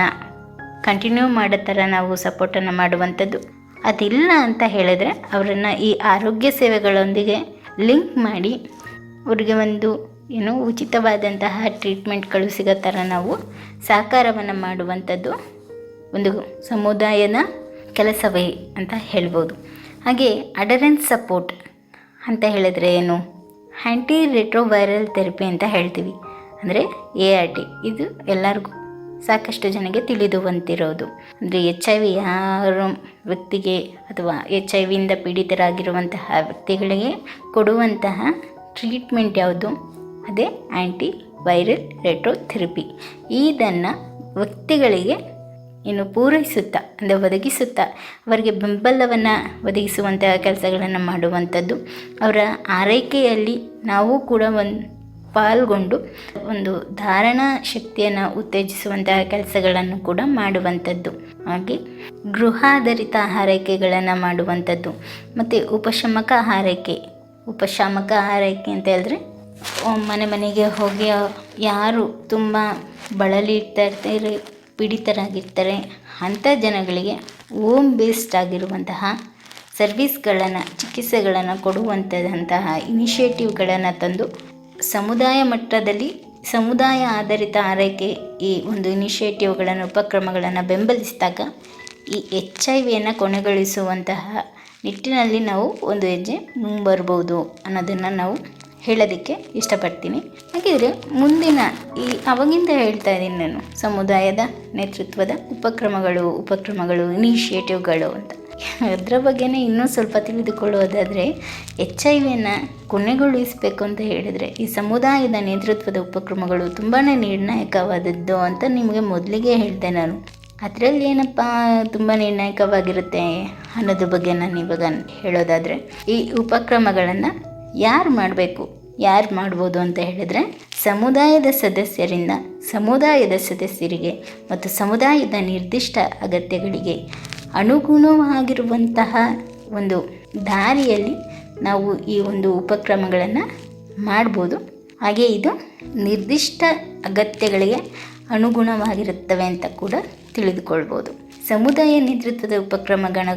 ಕಂಟಿನ್ಯೂ ಮಾಡೋ ಥರ ನಾವು ಸಪೋರ್ಟನ್ನು ಮಾಡುವಂಥದ್ದು. ಅದಿಲ್ಲ ಅಂತ ಹೇಳಿದ್ರೆ ಅವರನ್ನು ಈ ಆರೋಗ್ಯ ಸೇವೆಗಳೊಂದಿಗೆ ಲಿಂಕ್ ಮಾಡಿ ಅವ್ರಿಗೆ ಒಂದು ಏನು ಉಚಿತವಾದಂತಹ ಟ್ರೀಟ್ಮೆಂಟ್ಗಳು ಸಿಗೋ ಥರ ನಾವು ಸಹಕಾರವನ್ನು ಮಾಡುವಂಥದ್ದು ಒಂದು ಸಮುದಾಯದ ಕೆಲಸವೇ ಅಂತ ಹೇಳ್ಬೋದು. ಹಾಗೆ ಅಡರೆನ್ಸ್ ಸಪೋರ್ಟ್ ಅಂತ ಹೇಳಿದ್ರೆ ಏನು? ಆ್ಯಂಟಿ ರೆಟ್ರೋವೈರಲ್ ಥೆರಪಿ ಅಂತ ಹೇಳ್ತೀವಿ. ಅಂದರೆ ಎ ಆರ್ ಟಿ. ಇದು ಎಲ್ಲರಿಗೂ ಸಾಕಷ್ಟು ಜನಕ್ಕೆ ತಿಳಿದುವಂತಿರೋದು. ಅಂದರೆ ಎಚ್ ಐ ವಿ ಯಾರು ವ್ಯಕ್ತಿಗೆ ಅಥವಾ ಎಚ್ ಐ ವಿಯಿಂದ ಪೀಡಿತರಾಗಿರುವಂತಹ ವ್ಯಕ್ತಿಗಳಿಗೆ ಕೊಡುವಂತಹ ಟ್ರೀಟ್ಮೆಂಟ್ ಯಾವುದು? ಅದೇ ಆ್ಯಂಟಿ ವೈರಲ್ ರೆಟ್ರೋಥೆರಪಿ. ಇದನ್ನು ವ್ಯಕ್ತಿಗಳಿಗೆ ಇನ್ನು ಪೂರೈಸುತ್ತಾ, ಅಂದರೆ ಒದಗಿಸುತ್ತಾ, ಅವರಿಗೆ ಬೆಂಬಲವನ್ನು ಒದಗಿಸುವಂತಹ ಕೆಲಸಗಳನ್ನು ಮಾಡುವಂಥದ್ದು. ಅವರ ಆರೈಕೆಯಲ್ಲಿ ನಾವು ಕೂಡ ಒಂದು ಪಾಲ್ಗೊಂಡು ಒಂದು ಧಾರಣಾ ಶಕ್ತಿಯನ್ನು ಉತ್ತೇಜಿಸುವಂತಹ ಕೆಲಸಗಳನ್ನು ಕೂಡ ಮಾಡುವಂಥದ್ದು. ಹಾಗೆ ಗೃಹಾಧಾರಿತ ಆರೈಕೆಗಳನ್ನು ಮಾಡುವಂಥದ್ದು. ಮತ್ತು ಉಪಶಮಕ ಆರೈಕೆ. ಉಪಶಮಕ ಆರೈಕೆ ಅಂತ ಹೇಳಿದ್ರೆ ಮನೆ ಮನೆಗೆ ಹೋಗಿ ಯಾರು ತುಂಬ ಬಳಲಿರ್ತಾ ಇರ್ತಾರೆ ಪೀಡಿತರಾಗಿರ್ತಾರೆ. ಅಂಥ ಜನಗಳಿಗೆ ಓಮ್ ಬೇಸ್ಡ್ ಆಗಿರುವಂತಹ ಸರ್ವಿಸ್ಗಳನ್ನು, ಚಿಕಿತ್ಸೆಗಳನ್ನು ಕೊಡುವಂಥದಂತಹ ಇನಿಷಿಯೇಟಿವ್ಗಳನ್ನು ತಂದು ಸಮುದಾಯ ಮಟ್ಟದಲ್ಲಿ, ಸಮುದಾಯ ಆಧಾರಿತ ಆರೈಕೆ ಈ ಒಂದು ಇನಿಷಿಯೇಟಿವ್ಗಳನ್ನು, ಉಪಕ್ರಮಗಳನ್ನು ಬೆಂಬಲಿಸಿದಾಗ ಈ ಎಚ್ ಐ ವಿಯನ್ನು ಕೊನೆಗೊಳಿಸುವಂತಹ ನಿಟ್ಟಿನಲ್ಲಿ ನಾವು ಒಂದು ಹೆಜ್ಜೆ ಮುಂಬರ್ಬೋದು ಅನ್ನೋದನ್ನು ನಾವು ಹೇಳೋದಕ್ಕೆ ಇಷ್ಟಪಡ್ತೀನಿ. ಹಾಗಿದ್ರೆ ಮುಂದಿನ ಈ ಅವಾಗಿಂದ ಹೇಳ್ತಾ ಇದ್ದೀನಿ ನಾನು, ಸಮುದಾಯದ ನೇತೃತ್ವದ ಉಪಕ್ರಮಗಳು ಉಪಕ್ರಮಗಳು ಇನಿಷಿಯೇಟಿವ್ಗಳು ಅಂತ. ಅದರ ಬಗ್ಗೆನೇ ಇನ್ನೂ ಸ್ವಲ್ಪ ತಿಳಿದುಕೊಳ್ಳೋದಾದರೆ, ಎಚ್ ಐ ವಿಯನ್ನು ಕೊನೆಗೊಳಿಸಬೇಕು ಅಂತ ಹೇಳಿದರೆ, ಈ ಸಮುದಾಯದ ನೇತೃತ್ವದ ಉಪಕ್ರಮಗಳು ತುಂಬಾ ನಿರ್ಣಾಯಕವಾದದ್ದು ಅಂತ ನಿಮಗೆ ಮೊದಲಿಗೆ ಹೇಳಿದೆ ನಾನು. ಅದರಲ್ಲಿ ಏನಪ್ಪ ತುಂಬ ನಿರ್ಣಾಯಕವಾಗಿರುತ್ತೆ ಅನ್ನೋದ್ರ ಬಗ್ಗೆ ನಾನು ಇವಾಗ ಹೇಳೋದಾದರೆ, ಈ ಉಪಕ್ರಮಗಳನ್ನು ಯಾರು ಮಾಡಬೇಕು? ಯಾರು ಮಾಡ್ಬೋದು ಅಂತ ಹೇಳಿದರೆ ಸಮುದಾಯದ ಸದಸ್ಯರಿಂದ, ಸಮುದಾಯದ ಸದಸ್ಯರಿಗೆ ಮತ್ತು ಸಮುದಾಯದ ನಿರ್ದಿಷ್ಟ ಅಗತ್ಯಗಳಿಗೆ ಅನುಗುಣವಾಗಿರುವಂತಹ ಒಂದು ದಾರಿಯಲ್ಲಿ ನಾವು ಈ ಒಂದು ಉಪಕ್ರಮಗಳನ್ನು ಮಾಡ್ಬೋದು. ಹಾಗೆ ಇದು ನಿರ್ದಿಷ್ಟ ಅಗತ್ಯಗಳಿಗೆ ಅನುಗುಣವಾಗಿರುತ್ತವೆ ಅಂತ ಕೂಡ ತಿಳಿದುಕೊಳ್ಬೋದು. ಸಮುದಾಯ ನೇತೃತ್ವದ ಉಪಕ್ರಮಗಳ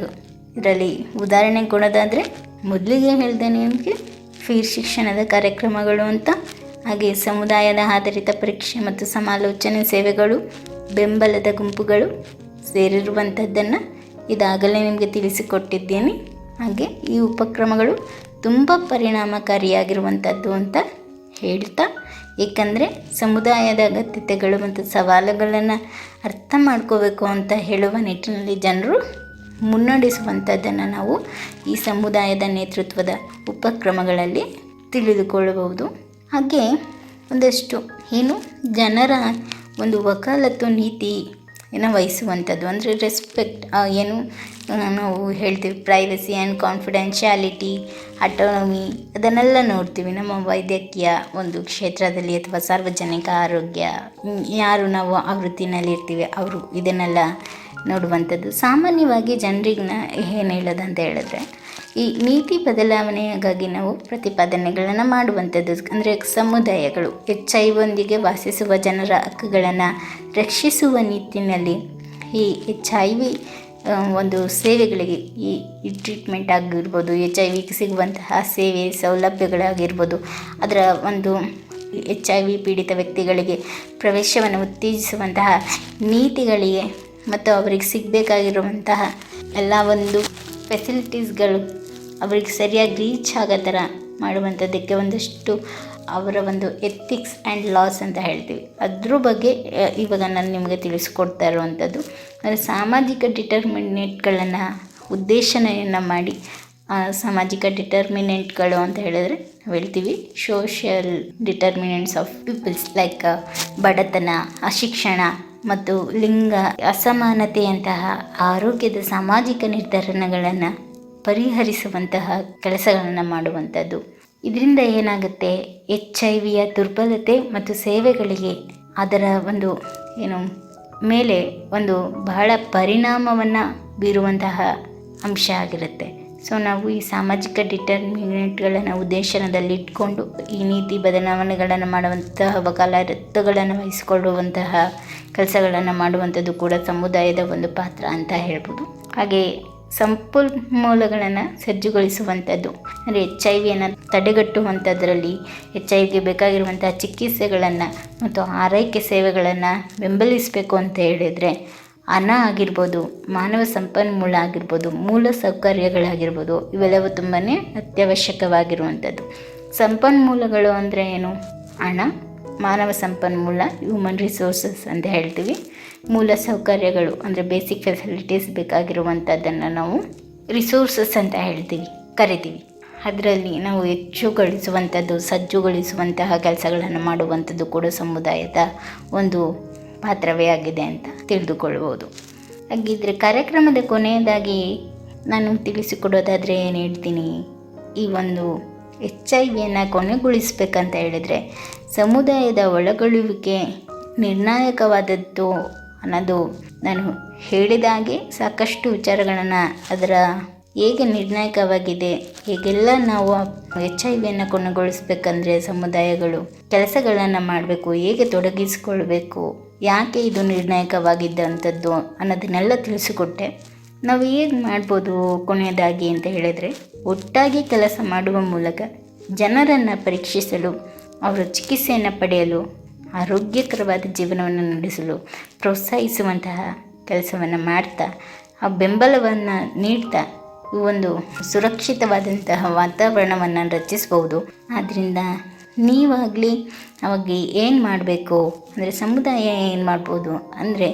ಇದರಲ್ಲಿ ಉದಾಹರಣೆ ಕೊಡೋದಾದರೆ, ಮೊದಲಿಗೆ ಹೇಳಿದೆ ನಿಮಗೆ ಫೀರ್ ಶಿಕ್ಷಣದ ಕಾರ್ಯಕ್ರಮಗಳು ಅಂತ, ಹಾಗೆ ಸಮುದಾಯದ ಆಧಾರಿತ ಪರೀಕ್ಷೆ ಮತ್ತು ಸಮಾಲೋಚನೆ ಸೇವೆಗಳು, ಬೆಂಬಲದ ಗುಂಪುಗಳು ಸೇರಿರುವಂಥದ್ದನ್ನು ಇದಾಗಲೇ ನಿಮಗೆ ತಿಳಿಸಿಕೊಟ್ಟಿದ್ದೇನೆ. ಹಾಗೆ ಈ ಉಪಕ್ರಮಗಳು ತುಂಬ ಪರಿಣಾಮಕಾರಿಯಾಗಿರುವಂಥದ್ದು ಅಂತ ಹೇಳ್ತಾ, ಏಕೆಂದರೆ ಸಮುದಾಯದ ಅಗತ್ಯತೆಗಳು ಮತ್ತು ಸವಾಲುಗಳನ್ನು ಅರ್ಥ ಮಾಡ್ಕೋಬೇಕು ಅಂತ ಹೇಳುವ ನಿಟ್ಟಿನಲ್ಲಿ ಜನರು ಮುನ್ನಡೆಸುವಂಥದ್ದನ್ನು ನಾವು ಈ ಸಮುದಾಯದ ನೇತೃತ್ವದ ಉಪಕ್ರಮಗಳಲ್ಲಿ ತಿಳಿದುಕೊಳ್ಳಬಹುದು. ಹಾಗೆ ಒಂದಷ್ಟು ಏನು ಜನರ ಒಂದು ವಕಾಲತ್ತು ನೀತಿ ಏನೋ ವಹಿಸುವಂಥದ್ದು. ಅಂದರೆ ರೆಸ್ಪೆಕ್ಟ್ ಏನು ನಾವು ಹೇಳ್ತೀವಿ ಪ್ರೈವಸಿ ಆ್ಯಂಡ್ ಕಾನ್ಫಿಡೆನ್ಷಿಯಾಲಿಟಿ ಅಟೋನಮಿ ಅದನ್ನೆಲ್ಲ ನೋಡ್ತೀವಿ. ನಮ್ಮ ವೈದ್ಯಕೀಯ ಒಂದು ಕ್ಷೇತ್ರದಲ್ಲಿ ಅಥವಾ ಸಾರ್ವಜನಿಕ ಆರೋಗ್ಯ ಯಾರು ನಾವು ಆ ವೃತ್ತಿನಲ್ಲಿ ಇರ್ತೀವಿ ಅವರು ಇದನ್ನೆಲ್ಲ ನೋಡುವಂಥದ್ದು. ಸಾಮಾನ್ಯವಾಗಿ ಜನರಿಗೆ ನ ಏನು ಹೇಳೋದಂತ ಹೇಳಿದ್ರೆ, ಈ ನೀತಿ ಬದಲಾವಣೆಗಾಗಿ ನಾವು ಪ್ರತಿಪಾದನೆಗಳನ್ನು ಮಾಡುವಂಥದ್ದು. ಅಂದರೆ ಸಮುದಾಯಗಳು ಎಚ್ ಐ ಒಂದಿಗೆ ವಾಸಿಸುವ ಜನರ ಹಕ್ಕುಗಳನ್ನು ರಕ್ಷಿಸುವ ನಿಟ್ಟಿನಲ್ಲಿ ಈ ಎಚ್ ಐ ವಿ ಒಂದು ಸೇವೆಗಳಿಗೆ ಈ ಈ ಟ್ರೀಟ್ಮೆಂಟ್ ಆಗಿರ್ಬೋದು, ಎಚ್ ಐ ವಿಗೆ ಸಿಗುವಂತಹ ಸೇವೆ ಸೌಲಭ್ಯಗಳಾಗಿರ್ಬೋದು, ಅದರ ಒಂದು ಎಚ್ ಐ ವಿ ಪೀಡಿತ ವ್ಯಕ್ತಿಗಳಿಗೆ ಪ್ರವೇಶವನ್ನು ಉತ್ತೇಜಿಸುವಂತಹ ನೀತಿಗಳಿಗೆ ಮತ್ತು ಅವರಿಗೆ ಸಿಗಬೇಕಾಗಿರುವಂತಹ ಎಲ್ಲ ಒಂದು ಫೆಸಿಲಿಟೀಸ್ಗಳು ಅವ್ರಿಗೆ ಸರಿಯಾಗಿ ರೀಚ್ ಆಗೋ ಥರ ಮಾಡುವಂಥದ್ದಕ್ಕೆ ಒಂದಷ್ಟು ಅವರ ಒಂದು ಎಥಿಕ್ಸ್ ಆ್ಯಂಡ್ ಲಾಸ್ ಅಂತ ಹೇಳ್ತೀವಿ. ಅದ್ರ ಬಗ್ಗೆ ಇವಾಗ ನಾನು ನಿಮಗೆ ತಿಳಿಸ್ಕೊಡ್ತಾ ಇರುವಂಥದ್ದು. ಅಂದರೆ ಸಾಮಾಜಿಕ ಡಿಟರ್ಮಿನೇಟ್ಗಳನ್ನು ಉದ್ದೇಶನೆಯನ್ನು ಮಾಡಿ ಸಾಮಾಜಿಕ ಡಿಟರ್ಮಿನೆಂಟ್ಗಳು ಅಂತ ಹೇಳಿದ್ರೆ ನಾವು ಹೇಳ್ತೀವಿ social determinants of peoples like ಬಡತನ, ಅಶಿಕ್ಷಣ ಮತ್ತು ಲಿಂಗ ಅಸಮಾನತೆಯಂತಹ ಆರೋಗ್ಯದ ಸಾಮಾಜಿಕ ನಿರ್ಧಾರಣಗಳನ್ನು ಪರಿಹರಿಸುವಂತಹ ಕೆಲಸಗಳನ್ನು ಮಾಡುವಂಥದ್ದು. ಇದರಿಂದ ಏನಾಗುತ್ತೆ? ಎಚ್ ಐ ವಿಯ ದುರ್ಬಲತೆ ಮತ್ತು ಸೇವೆಗಳಿಗೆ ಅದರ ಒಂದು ಏನು ಮೇಲೆ ಒಂದು ಬಹಳ ಪರಿಣಾಮವನ್ನು ಬೀರುವಂತಹ ಅಂಶ ಆಗಿರುತ್ತೆ. ಸೊ, ನಾವು ಈ ಸಾಮಾಜಿಕ ಡಿಟರ್ಮಿನೆಂಟ್ಗಳನ್ನು ಉದ್ದೇಶನದಲ್ಲಿ ಇಟ್ಕೊಂಡು ಈ ನೀತಿ ಬದಲಾವಣೆಗಳನ್ನು ಮಾಡುವಂತಹ ವಕಾಲತ್ತುಗಳನ್ನು ವಹಿಸಿಕೊಳ್ಳುವಂತಹ ಕೆಲಸಗಳನ್ನು ಮಾಡುವಂಥದ್ದು ಕೂಡ ಸಮುದಾಯದ ಒಂದು ಪಾತ್ರ ಅಂತ ಹೇಳ್ಬೋದು. ಹಾಗೆ ಸಂಪನ್ಮೂಲಗಳನ್ನು ಸಜ್ಜುಗೊಳಿಸುವಂಥದ್ದು, ಅಂದರೆ ಎಚ್ ಐ ವಿಯನ್ನು ತಡೆಗಟ್ಟುವಂಥದ್ರಲ್ಲಿ ಎಚ್ ಐ ವಿಗೆ ಬೇಕಾಗಿರುವಂತಹ ಚಿಕಿತ್ಸೆಗಳನ್ನು ಮತ್ತು ಆರೈಕೆ ಸೇವೆಗಳನ್ನು ಬೆಂಬಲಿಸಬೇಕು ಅಂತ ಹೇಳಿದರೆ ಹಣ ಆಗಿರ್ಬೋದು, ಮಾನವ ಸಂಪನ್ಮೂಲ ಆಗಿರ್ಬೋದು, ಮೂಲ ಸೌಕರ್ಯಗಳಾಗಿರ್ಬೋದು, ಇವೆಲ್ಲವೂ ತುಂಬಾ ಅತ್ಯವಶ್ಯಕವಾಗಿರುವಂಥದ್ದು. ಸಂಪನ್ಮೂಲಗಳು ಅಂದರೆ ಏನು? ಹಣ. ಮಾನವ ಸಂಪನ್ಮೂಲ ಹ್ಯೂಮನ್ ರಿಸೋರ್ಸಸ್ ಅಂತ ಹೇಳ್ತೀವಿ. ಮೂಲ ಸೌಕರ್ಯಗಳು ಅಂದರೆ ಬೇಸಿಕ್ ಫೆಸಿಲಿಟೀಸ್ ಬೇಕಾಗಿರುವಂಥದ್ದನ್ನು ನಾವು ರಿಸೋರ್ಸಸ್ ಅಂತ ಹೇಳ್ತೀವಿ, ಕರಿತೀವಿ. ಅದರಲ್ಲಿ ನಾವು ಹೆಚ್ಚು ಗಳಿಸುವಂಥದ್ದು ಸಜ್ಜುಗೊಳಿಸುವಂತಹ ಕೆಲಸಗಳನ್ನು ಮಾಡುವಂಥದ್ದು ಕೂಡ ಸಮುದಾಯದ ಒಂದು ಪಾತ್ರವೇ ಆಗಿದೆ ಅಂತ ತಿಳಿದುಕೊಳ್ಬೋದು. ಹಾಗಿದ್ರೆ ಕಾರ್ಯಕ್ರಮದ ಕೊನೆಯದಾಗಿ ನಾನು ತಿಳಿಸಿಕೊಡೋದಾದರೆ ಏನು ಹೇಳ್ತೀನಿ, ಈ ಒಂದು ಎಚ್ ಐ ವಿಯನ್ನು ಕೊನೆಗೊಳಿಸ್ಬೇಕಂತ ಹೇಳಿದರೆ ಸಮುದಾಯದ ಒಳಗೊಳ್ಳುವಿಕೆ ನಿರ್ಣಾಯಕವಾದದ್ದು ಅನ್ನೋದು ನಾನು ಹೇಳಿದಾಗೆ ಸಾಕಷ್ಟು ವಿಚಾರಗಳನ್ನು ಅದರ ಹೇಗೆ ನಿರ್ಣಾಯಕವಾಗಿದೆ, ಹೇಗೆಲ್ಲ ನಾವು ಎಚ್ ಐ ವಿಯನ್ನು ಕೊನೆಗೊಳಿಸ್ಬೇಕಂದ್ರೆ ಸಮುದಾಯಗಳು ಕೆಲಸಗಳನ್ನು ಮಾಡಬೇಕು, ಹೇಗೆ ತೊಡಗಿಸಿಕೊಳ್ಬೇಕು, ಯಾಕೆ ಇದು ನಿರ್ಣಾಯಕವಾಗಿದ್ದಂಥದ್ದು ಅನ್ನೋದನ್ನೆಲ್ಲ ತಿಳಿಸಿಕೊಟ್ಟೆ. ನಾವು ಹೇಗೆ ಮಾಡ್ಬೋದು ಕೊನೆಯದಾಗಿ ಅಂತ ಹೇಳಿದರೆ, ಒಟ್ಟಾಗಿ ಕೆಲಸ ಮಾಡುವ ಮೂಲಕ ಜನರನ್ನು ಪರೀಕ್ಷಿಸಲು ಅವರ ಚಿಕಿತ್ಸೆಯನ್ನು ಪಡೆಯಲು ಆರೋಗ್ಯಕರವಾದ ಜೀವನವನ್ನು ನಡೆಸಲು ಪ್ರೋತ್ಸಾಹಿಸುವಂತಹ ಕೆಲಸವನ್ನು ಮಾಡ್ತಾ, ಆ ಬೆಂಬಲವನ್ನು ನೀಡ್ತಾ, ಈ ಒಂದು ಸುರಕ್ಷಿತವಾದಂತಹ ವಾತಾವರಣವನ್ನು ರಚಿಸ್ಬೋದು. ಆದ್ದರಿಂದ ನೀವಾಗಲಿ ಅವಾಗ ಏನು ಮಾಡಬೇಕು? ಅಂದರೆ ಸಮುದಾಯ ಏನು ಮಾಡ್ಬೋದು? ಅಂದರೆ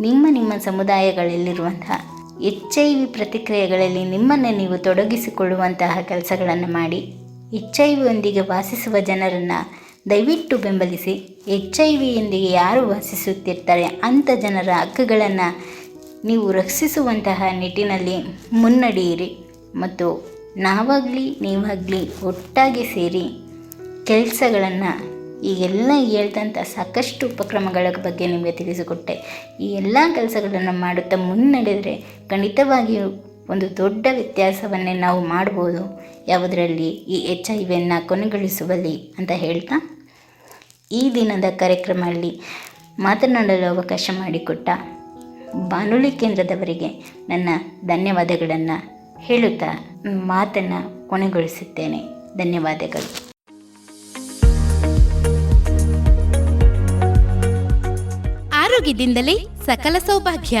ನಿಮ್ಮ ನಿಮ್ಮ ಸಮುದಾಯಗಳಲ್ಲಿರುವಂತಹ ಎಚ್ ಐ ವಿ ಪ್ರತಿಕ್ರಿಯೆಗಳಲ್ಲಿ ನಿಮ್ಮನ್ನು ನೀವು ತೊಡಗಿಸಿಕೊಳ್ಳುವಂತಹ ಕೆಲಸಗಳನ್ನು ಮಾಡಿ. ಎಚ್ ಐ ವಿಯೊಂದಿಗೆ ವಾಸಿಸುವ ಜನರನ್ನು ದಯವಿಟ್ಟು ಬೆಂಬಲಿಸಿ ಎಚ್ ಐ ವಿಯೊಂದಿಗೆ ಯಾರು ವಾಸಿಸುತ್ತಿರ್ತಾರೆ ಅಂಥ ಜನರ ಹಕ್ಕುಗಳನ್ನು ನೀವು ರಕ್ಷಿಸುವಂತಹ ನಿಟ್ಟಿನಲ್ಲಿ ಮುನ್ನಡೆಯಿರಿ. ಮತ್ತು ನಾವಾಗಲಿ, ನೀವಾಗಲಿ ಒಟ್ಟಾಗಿ ಸೇರಿ ಕೆಲಸಗಳನ್ನು ಈಗೆಲ್ಲ ಹೇಳ್ದಂಥ ಸಾಕಷ್ಟು ಉಪಕ್ರಮಗಳ ಬಗ್ಗೆ ನಿಮಗೆ ತಿಳಿಸಿಕೊಟ್ಟೆ. ಈ ಎಲ್ಲ ಕೆಲಸಗಳನ್ನು ಮಾಡುತ್ತಾ ಮುನ್ನಡೆದರೆ ಖಂಡಿತವಾಗಿಯೂ ಒಂದು ದೊಡ್ಡ ವ್ಯತ್ಯಾಸವನ್ನೇ ನಾವು ಮಾಡ್ಬೋದು. ಯಾವುದರಲ್ಲಿ ಈ ಎಚ್ ಐ ವಿಯನ್ನು ಕೊನೆಗೊಳಿಸುವಲ್ಲಿ ಅಂತ ಹೇಳ್ತಾ, ಈ ದಿನದ ಕಾರ್ಯಕ್ರಮದಲ್ಲಿ ಮಾತನಾಡಲು ಅವಕಾಶ ಮಾಡಿಕೊಟ್ಟ ಬಾನುಲಿ ಕೇಂದ್ರದವರಿಗೆ ನನ್ನ ಧನ್ಯವಾದಗಳನ್ನು ಹೇಳುತ್ತಾ ಮಾತನ್ನು ಕೊನೆಗೊಳಿಸುತ್ತೇನೆ. ಧನ್ಯವಾದಗಳು. ಆರೋಗ್ಯದಿಂದಲೇ ಸಕಲ ಸೌಭಾಗ್ಯ.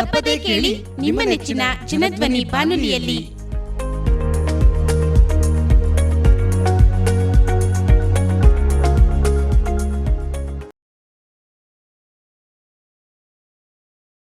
ತಪ್ಪದೇ ಕೇಳಿ ನಿಮ್ಮ ನೆಚ್ಚಿನ ಚಿನ್ನಧ್ವನಿ ಬಾನುಲಿಯಲ್ಲಿ